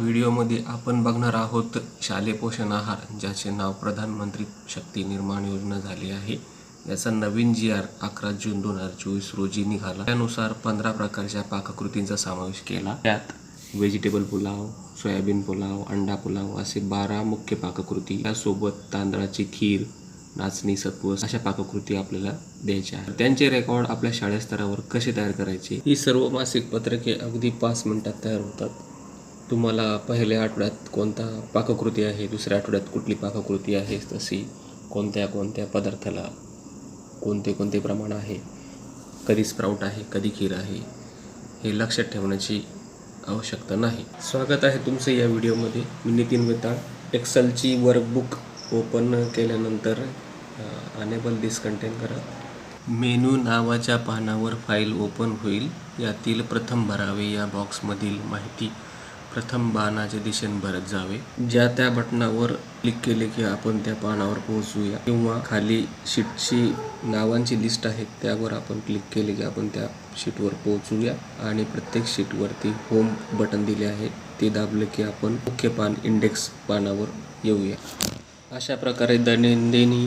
व्हिडिओमध्ये आपण बघणार आहोत शालेय पोषण आहार ज्याचे नाव प्रधानमंत्री शक्ती निर्माण योजना झाली आहे. याचा नवीन जी आर अकरा जून दोन हजार चोवीस रोजी निघाला. त्यानुसार पंधरा प्रकारच्या पाककृतींचा समावेश केला. त्यात व्हेजिटेबल पुलाव सोयाबीन पुलाव अंडा पुलाव असे बारा मुख्य पाककृती. यासोबत तांदळाची खीर नाचणी सत्व अशा पाककृती आपल्याला द्यायच्या आहेत. त्यांचे रेकॉर्ड आपल्या शाळा स्तरावर कसे तयार करायचे? ही सर्व मासिक पत्रके अगदी पाच मिनिटात तयार होतात. तुम्हाला पहिल्या आठवड्यात कोणता पाककृती आहे दुसऱ्या आठवड्यात कुठली पाककृती आहे तशी कोणत्या कोणत्या पदार्थाला कोणते कोणते प्रमाण आहे कधी स्प्राऊट आहे कधी खीर आहे हे लक्षात ठेवण्याची आवश्यकता नाही. स्वागत आहे तुमचं या व्हिडिओमध्ये. मी नितीन वेताळ एक्सेलची वर्कबुक ओपन केल्यानंतर अनेबल दिस करा. मेनू नावाच्या पानावर फाईल ओपन होईल. यातील प्रथम भरावे या बॉक्समधील माहिती प्रथम बाणाच्या दिशेने भरत जावे. ज्या त्या बटनावर क्लिक केले की आपण त्या पानावर पोहोचूया. किंवा खाली शीटची नावांची लिस्ट आहे त्यावर आपण क्लिक केले की आपण त्या शीटवर पोहोचूया. आणि प्रत्येक शीटवरती होम बटन दिले आहे. ते दाबले की आपण मुख्य पान इंडेक्स पानावर येऊया. अशा प्रकारे दैनंदिनी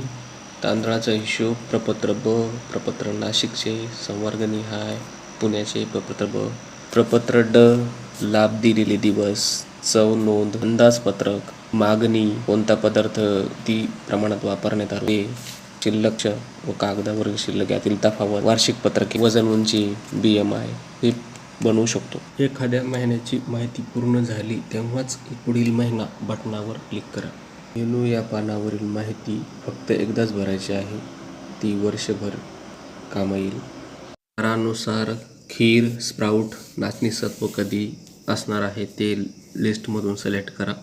तांदळाचा हिशोब प्रपत्र ब प्रपत्र नाशिकचे संवर्गनिहाय पुण्याचे प्रपत्र ब प्रपत्र ड लाभ दिलेले दिवस चव नोंद अंदाजपत्रक मागणी कोणता पदार्थ ती प्रमाणात वापरण्यात आले. शिल्लक व कागदावर शिल्लक यातील तफावत वार्षिक पत्रके वजन उंची बी एम आय हे बनवू शकतो. एखाद्या महिन्याची माहिती पूर्ण झाली तेव्हाच पुढील महिना बटनावर क्लिक करा. मेनू या पानावरील माहिती फक्त एकदाच भरायची आहे. ती वर्षभर कामा येईल दरानुसार खीर स्प्राऊट नाचणी सत्व कधी असणार आहे ते लिस्टमधून सिलेक्ट करा.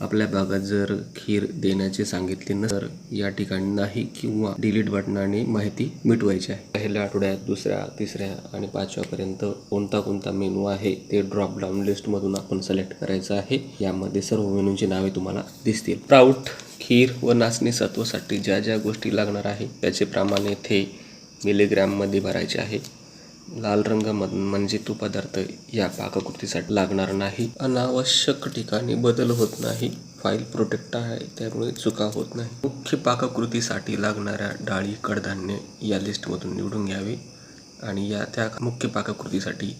आपल्या भागात जर खीर देण्याचे सांगितले नसर या ठिकाणी नाही किंवा डिलीट बटनाने माहिती मिटवायची आहे. पहिल्या आठवड्यात दुसऱ्या तिसऱ्या आणि पाचव्यापर्यंत कोणता कोणता मेनू आहे ते ड्रॉप डाऊन लिस्टमधून आपण सिलेक्ट करायचं आहे. यामध्ये सर्व मेनूंची नावे तुम्हाला दिसतील. प्राऊट खीर व नाचणी सत्वासाठी ज्या ज्या गोष्टी लागणार आहे त्याचे प्रमाण येथे मिलीग्रॅममध्ये भरायचे आहे. लाल रंग म्हणजे तो पदार्थ या पाककृतीसाठी लागणार नाही. अनावश्यक ठिकाणी बदल होत नाही. फाईल प्रोटेक्ट आहे त्यामुळे चुका होत नाही. मुख्य पाककृतीसाठी लागणाऱ्या डाळी कडधान्य या लिस्टमधून निवडून घ्यावे आणि या त्या मुख्य पाककृतीसाठी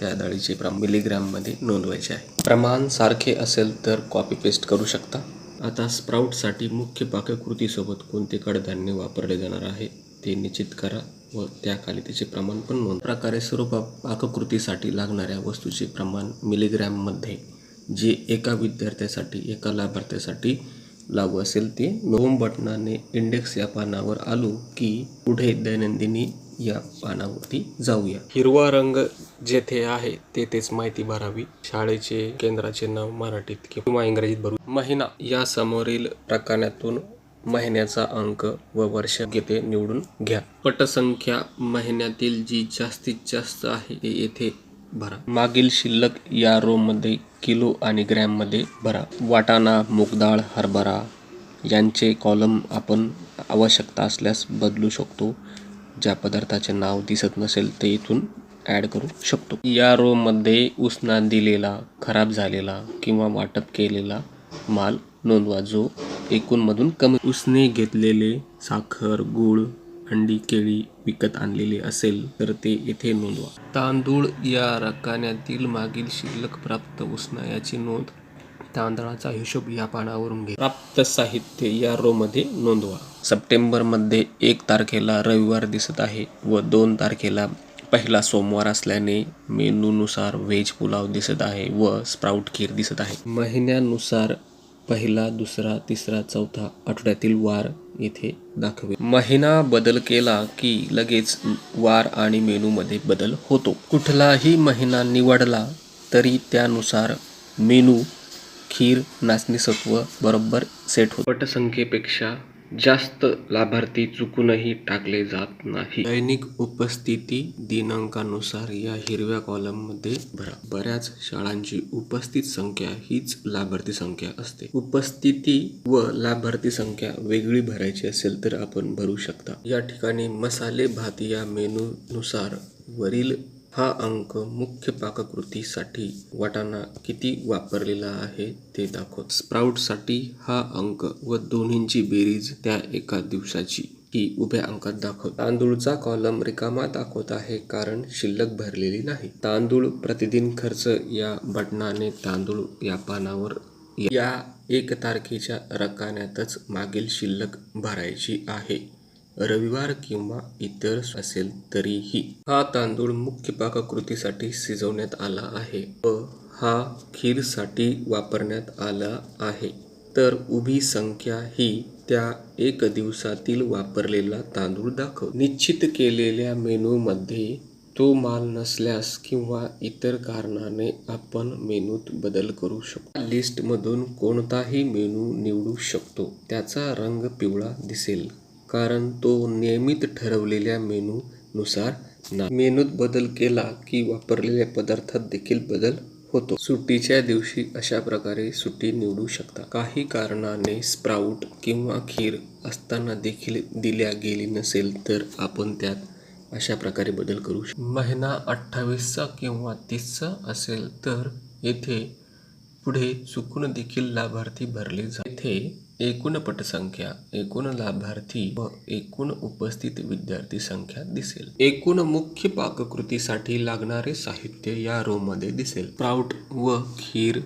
त्या डाळीचे प्रमाण मिलीग्रॅममध्ये नोंदवायचे आहे. प्रमाण सारखे असेल तर कॉपी पेस्ट करू शकता. आता स्प्राऊटसाठी मुख्य पाककृतीसोबत कोणते कडधान्य वापरले जाणार आहे ते निश्चित करा. व त्याखाली त्याचे प्रमाण पण नोंद. प्रकारे सर्व पाककृतीसाठी लागणाऱ्या वस्तूचे प्रमाण मिलीग्रॅममध्ये जे एका विद्यार्थ्यासाठी एका लाभार्थ्यासाठी लागू असेल ते नोम बटनाने इंडेक्स या पानावर आलो की पुढे दैनंदिनी या पानावरती जाऊया. हिरवा रंग जेथे आहे तेथेच माहिती भरावी. शाळेचे केंद्राचे नाव मराठीत किंवा इंग्रजीत भरू. महिना या समोरील प्रकारातून महिन्याचा अंक व वर्ष येथे निवडून घ्या. पटसंख्या महिन्यातील जी जास्तीत जास्त आहे ते येथे भरा. मागील शिल्लक या रो मध्ये किलो आणि ग्रॅममध्ये भरा. वाटाणा मूगडाळ हरभरा यांचे कॉलम आपण आवश्यकता असल्यास बदलू शकतो. ज्या पदार्थाचे नाव दिसत नसेल ते इथून ॲड करू शकतो. या रो मध्ये उसना दिलेला खराब झालेला किंवा वाटप केलेला माल नोंदवा जो एकूणमधून कमी उसने घेतलेले साखर गूळ अंडी केळी विकत आणलेले असेल तर ते येथे नोंदवा. तांदूळ या रकान्यातील मागील शिल्लक प्राप्त उसना याची नोंद. तांदळाचा हिशोब या पानावरून घे. प्राप्त साहित्य या रो मध्ये नोंदवा. सप्टेंबरमध्ये एक तारखेला रविवार दिसत आहे व दोन तारखेला पहिला सोमवार असल्याने मेनूनुसार व्हेज पुलाव दिसत आहे व स्प्राऊट खीर दिसत आहे. महिन्यानुसार पहिला दुसरा तिसरा चौथा आठवड्यातील वार येथे दाखवे महिना बदल केला की लगेच वार आणि मेनूमध्ये बदल होतो. कुठलाही महिना निवडला तरी त्यानुसार मेनू खीर नाचणी सत्व बरोबर सेट होतो. पटसंख्येपेक्षा जास्त लाभार्थी चुकूनही टाकले जात नाही. दैनिक उपस्थिती दिनांकानुसार या हिरव्या कॉलममध्ये भरा. बऱ्याच शाळांची उपस्थित संख्या हीच लाभार्थी संख्या असते. उपस्थिती व लाभार्थी संख्या वेगळी भरायची असेल तर आपण भरू शकता. या ठिकाणी मसाले भात या मेनूनुसार वरील हा अंक मुख्य पाककृतीसाठी वाटाणा किती वापरलेला आहे ते दाखवत. स्प्राऊटसाठी हा अंक व दोन्हींची बेरीज त्या एका दिवसाची ही उभ्या अंकात दाखवत. तांदूळचा कॉलम रिकामा दाखवत आहे कारण शिल्लक भरलेली नाही. तांदूळ प्रतिदिन खर्च या बटनाने तांदूळ या पानावर या एक तारखेच्या रकान्यातच मागील शिल्लक भरायची आहे. रविवार किंवा इतर असेल तरीही हा तांदूळ मुख्य पाककृतीसाठी शिजवण्यात आला आहे व हा खीरसाठी वापरण्यात आला आहे. तर उभी संख्या ही त्या एक दिवसातील वापरलेला तांदूळ दाखव. निश्चित केलेल्या मेनूमध्ये तो माल नसल्यास किंवा इतर कारणाने आपण मेनूत बदल करू शकतो. लिस्टमधून कोणताही मेनू निवडू शकतो. त्याचा रंग पिवळा दिसेल. कारण तो नियमित ठरवलेल्या मेनू नुसार ना मेनूत बदल केला की वापरलेल्या पदार्थात देखील बदल होतो. सुट्टीच्या दिवशी अशा प्रकारे सुट्टी निवडू शकता. काही कारणाने स्प्राऊट किंवा खीर असताना देखील दिल्या गेली नसेल तर आपण त्यात अशा प्रकारे बदल करू शकतो. महिना अठ्ठावीसचा किंवा तीसचा असेल तर येथे पुढे चुकून देखील लाभार्थी भरले जा येथे एकूण पटसंख्या एकूण लाभार्थी व एकूण उपस्थित विद्यार्थी संख्या दिसेल. एकूण मुख्य पाककृतीसाठी लागणारे साहित्य या रो मध्ये दिसेल. स्प्राऊट व खीर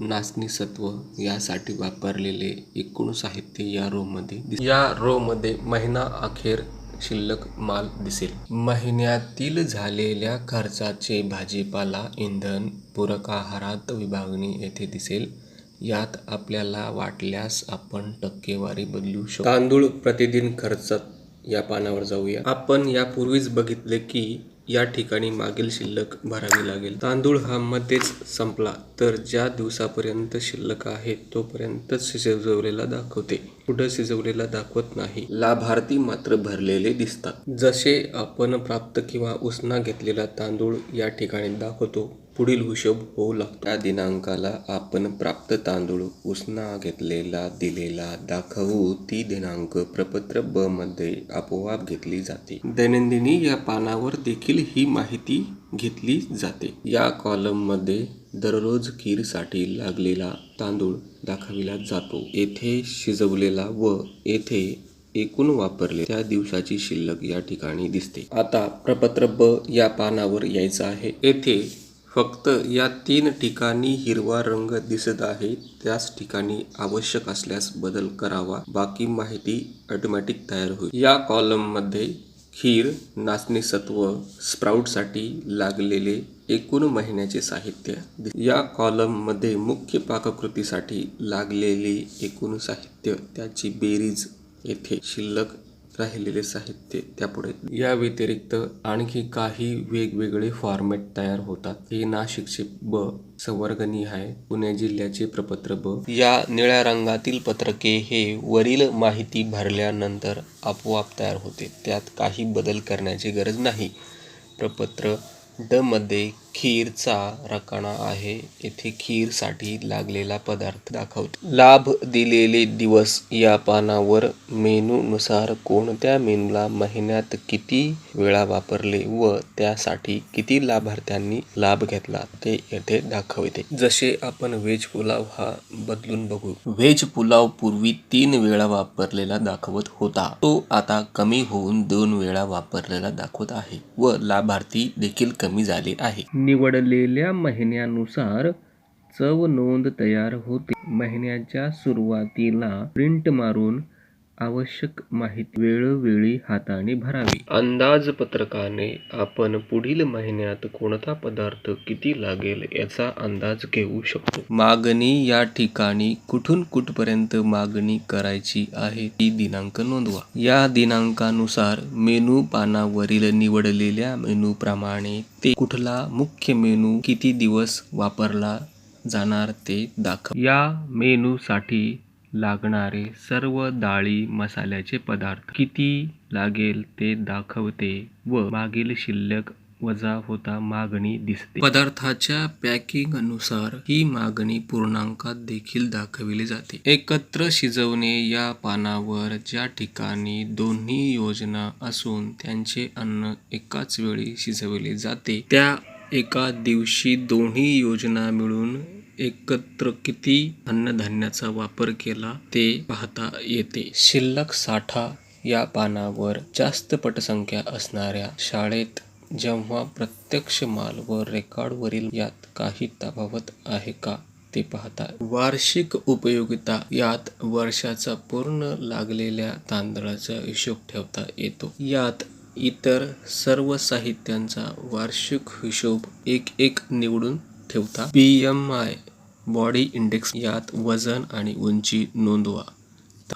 नाचणी सत्व यासाठी वापरलेले एकूण साहित्य या रो मध्ये या रो मध्ये महिना अखेर शिल्लक माल दिसेल. महिन्यातील झालेल्या खर्चाचे भाजीपाला इंधन पूरक आहारात विभागणी येथे दिसेल. यात आपल्याला वाटल्यास आपण टक्केवारी बदलू शकतो तांदूळ प्रतिदिन खर्च या पानावर जाऊया. आपण यापूर्वीच बघितले की या ठिकाणी मागील शिल्लक भरावी लागेल. तांदूळ हा मध्येच संपला तर ज्या दिवसापर्यंत शिल्लक आहे तोपर्यंतच शिजवलेला दाखवते. पुढे शिजवलेला दाखवत नाही. लाभार्थी मात्र भरलेले दिसतात. जसे आपण प्राप्त किंवा उसना घेतलेला तांदूळ या ठिकाणी दाखवतो पुढील हिशोब होऊ लागतो. त्या दिनांकाला आपण प्राप्त तांदूळ उसना घेतलेला दिलेला दाखवू. ती दिनांक प्रपत्र ब मध्ये आपोआप घेतली जाते. दैनंदिनी या पानावर देखील ही माहिती घेतली जाते. या कॉलममध्ये दररोज खीरसाठी लागलेला तांदूळ दाखविला जातो. येथे शिजवलेला व येथे एकूण वापरले त्या दिवसाची शिल्लक या ठिकाणी दिसते. आता प्रपत्र ब या पानावर यायचं आहे. येथे फक्त या तीन ठिकाणी हिरवा रंग दिसत आहे. त्याच ठिकाणी आवश्यक असल्यास बदल करावा. बाकी माहिती ऑटोमॅटिक तयार होईल. या कॉलममध्ये खीर नाचणी सत्व स्प्राऊटसाठी लागलेले एकूण महिन्याचे साहित्य या कॉलममध्ये मुख्य पाककृतीसाठी लागलेले एकूण साहित्य त्याची बेरीज येथे शिल्लक राहिलेले साहित्य त्यापुढे. या व्यतिरिक्त आणखी काही वेगवेगळे फॉर्मॅट तयार होतात. हे नाशिकचे ब संवर्गनी आहे. पुणे जिल्ह्याचे प्रपत्र ब. या निळ्या रंगातील पत्रके हे वरील माहिती भरल्यानंतर आपोआप तयार होते. त्यात काही बदल करण्याची गरज नाही. प्रपत्र ड मध्ये खीरचा रकाना आहे. येथे खीरसाठी लागलेला पदार्थ दाखवतो. लाभ दिलेले दिवस या पानावर मेनू नुसार कोणत्या मेनूला महिन्यात किती वेळा वापरले व त्यासाठी किती लाभार्थ्यांनी लाभ घेतला ते येथे दाखवते. जसे आपण व्हेज पुलाव हा बदलून बघू. व्हेज पुलाव पूर्वी तीन वेळा वापरलेला दाखवत होता. तो आता कमी होऊन दोन वेळा वापरलेला दाखवत आहे व लाभार्थी देखील कमी झाले आहे निवडलेल्या महिन्यानुसार चव नोंद तयार होते. महिन्याच्या सुरुवातीला प्रिंट मारून आवश्यक माहिती वेळोवेळी हाताने भरावी. अंदाजपत्रकाने आपण पुढील महिन्यात कोणता पदार्थ किती लागेल याचा अंदाज घेऊ शकतो. मागणी या ठिकाणी कुठून कुठपर्यंत मागणी करायची आहे ती दिनांक नोंदवा. या दिनांकानुसार मेनू पानावरील निवडलेल्या मेनू प्रमाणे ते कुठला मुख्य मेनू किती दिवस वापरला जाणार ते दाखव. या मेनूसाठी लागणारे सर्व डाळी मसाल्याचे पदार्थ. किती लागेल ते दाखवते व मागील शिल्लक वजा होता मागणी दिसते. पदार्थाच्या पॅकिंग अनुसार ही मागणी पूर्णांकात देखील दाखविली जाते. एकत्र शिजवणे या पानावर ज्या ठिकाणी दोन्ही योजना असून त्यांचे अन्न एकाच वेळी शिजवले जाते त्या एका दिवशी दोन्ही योजना मिळून एकत्र किती अन्नधान्याचा वापर केला ते पाहता येते. शिल्लक साठा या पानावर जास्त पटसंख्या असणाऱ्या शाळेत जेव्हा प्रत्यक्ष माल व रेकॉर्डवरील यात काही तफावत आहे का ते पाहता वार्षिक उपयोगिता यात वर्षाचा पूर्ण लागलेल्या तांदळाचा हिशोब ठेवता येतो. यात इतर सर्व साहित्यांचा वार्षिक हिशोब एक एक निवडून ठेवता. B M I body index यात वजन आणि उंची नोंदवा.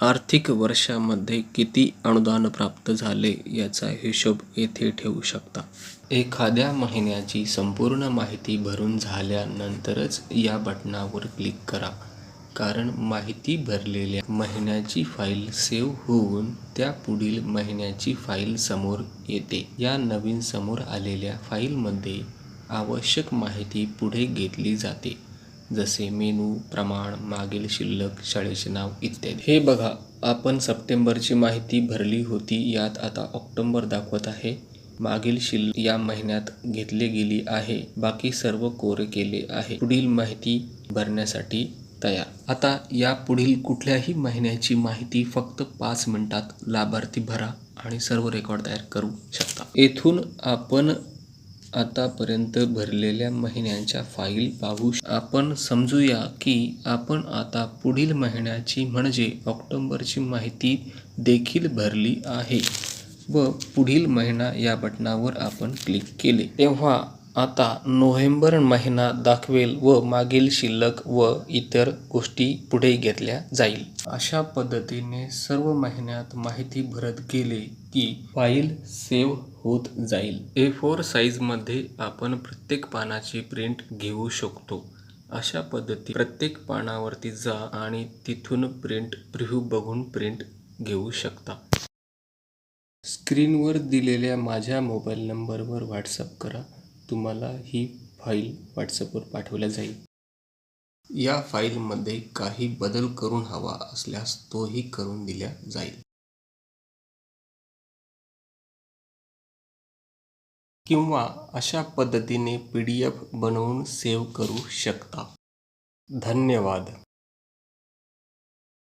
आर्थिक वर्षामध्ये किती अनुदान प्राप्त झाले याचा हिशोब येथे ठेवू शकता. एखाद्या महिन्याची संपूर्ण माहिती भरून झाल्यानंतरच या बटणावर क्लिक करा. कारण माहिती भरलेल्या महिन्याची फाईल सेव्ह होऊन त्या पुढील महिन्याची फाईल समोर येते. या नवीन समोर आलेल्या फाईलमध्ये आवश्यक माहिती पुढे घेतली जाते जसे मेनू प्रमाण मागील शिल्लक शाळेचे नाव इत्यादी. हे बघा आपण सप्टेंबरची माहिती भरली होती यात आता ऑक्टोबर दाखवत आहे. मागील शिल्लक या महिन्यात घेतली गेली आहे बाकी सर्व कोरे केले आहे. पुढील माहिती भरण्यासाठी तयार. आता या पुढील कुठल्याही महिन्याची माहिती फक्त पाच मिनिटात लाभार्थी भरा आणि सर्व रेकॉर्ड तयार करू शकता. येथून आपण आतापर्यंत भरलेल्या महिन्यांच्या फाईल पाहू आपण समजूया की आपण आता पुढील महिन्याची म्हणजे ऑक्टोबरची माहिती देखील भरली आहे व पुढील महिना या बटणावर आपण क्लिक केले. तेव्हा आता नोव्हेंबर महिना दाखवेल व मागील शिल्लक व इतर गोष्टी पुढे घेतल्या जाईल. अशा पद्धतीने सर्व महिन्यात माहिती भरत गेले. की फाईल सेव्ह होत जाईल. ए फोर साईजमध्ये आपण प्रत्येक पानाची प्रिंट घेऊ शकतो. अशा पद्धती प्रत्येक पानावरती जा आणि तिथून प्रिंट प्रिव्ह्यू बघून प्रिंट घेऊ शकता. स्क्रीनवर दिलेल्या माझ्या मोबाईल नंबरवर व्हॉट्सअप करा. तुम्हाला ही फाईल व्हॉट्सअपवर पाठवल्या जाईल. या फाईलमध्ये काही बदल करून हवा असल्यास तोही करून दिल्या जाईल. किंवा अशा पद्धतीने पी डी एफ बनवून सेव्ह करू शकता. धन्यवाद.